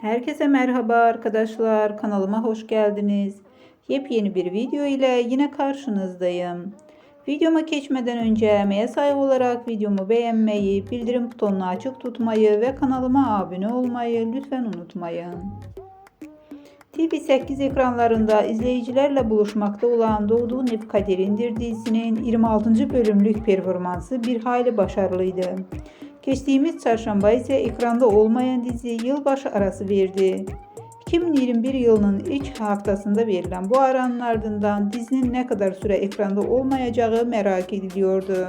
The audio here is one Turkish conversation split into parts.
Herkese merhaba arkadaşlar. Kanalıma hoş geldiniz. Yepyeni bir video ile yine karşınızdayım. Videoma geçmeden önce emeğe saygı olarak videomu beğenmeyi, bildirim butonunu açık tutmayı ve kanalıma abone olmayı lütfen unutmayın. TV8 ekranlarında izleyicilerle buluşmakta olan Doğduğun Ev Kaderindir dizisinin 26. bölümlük performansı bir hayli başarılıydı. Geçtiğimiz çarşamba ise ekranda olmayan dizi yılbaşı arası verdi. 2021 yılının ilk haftasında verilen bu aranın ardından dizinin ne kadar süre ekranda olmayacağı merak ediliyordu.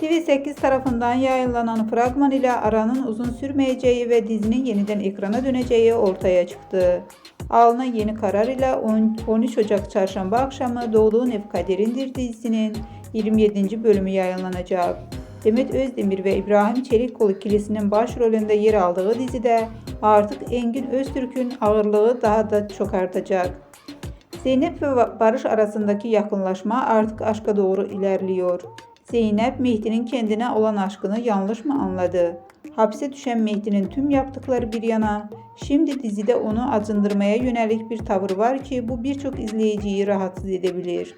TV8 tarafından yayınlanan fragman ile aranın uzun sürmeyeceği ve dizinin yeniden ekrana döneceği ortaya çıktı. Alınan yeni karar ile 10 13 Ocak çarşamba akşamı Doğduğun Ev Kaderindir dizisinin 27. bölümü yayınlanacak. Demet Özdemir ve İbrahim Çelikkol ikilisinin başrolünde yer aldığı dizide artık Engin Öztürk'ün ağırlığı daha da çok artacak. Zeynep ve Barış arasındaki yakınlaşma artık aşka doğru ilerliyor. Zeynep Mehdi'nin kendine olan aşkını yanlış mı anladı? Hapse düşen Mehdi'nin tüm yaptıkları bir yana, şimdi dizide onu acındırmaya yönelik bir tavır var ki bu birçok izleyiciyi rahatsız edebilir.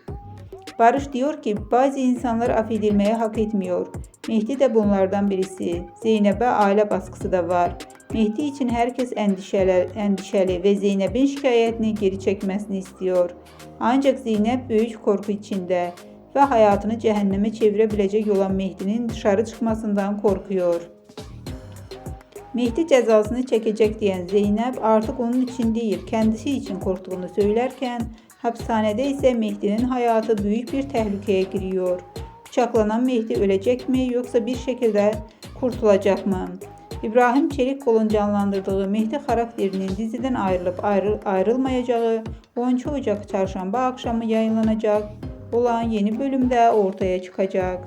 Barış diyor ki bazı insanlar affedilmeye hak etmiyor. Mehdi de bunlardan birisi. Zeynep'e aile baskısı da var. Mehdi için herkes endişeli, endişeli ve Zeynep'in şikayetini geri çekmesini istiyor. Ancak Zeynep büyük korku içinde ve hayatını cehenneme çevirebilecek olan Mehdi'nin dışarı çıkmasından korkuyor. Mehdi cezasını çekecek diyen Zeynep artık onun için değil kendisi için korktuğunu söylerken hapishanede ise Mehdi'nin hayatı büyük bir tehlikeye giriyor. Bıçaklanan Mehdi ölecek mi yoksa bir şekilde kurtulacak mı? İbrahim Çelikkol'un canlandırdığı Mehdi karakterinin diziden ayrılıp ayrı, ayrılmayacağı 13 Ocak çarşamba akşamı yayınlanacak olan yeni bölümde ortaya çıkacak.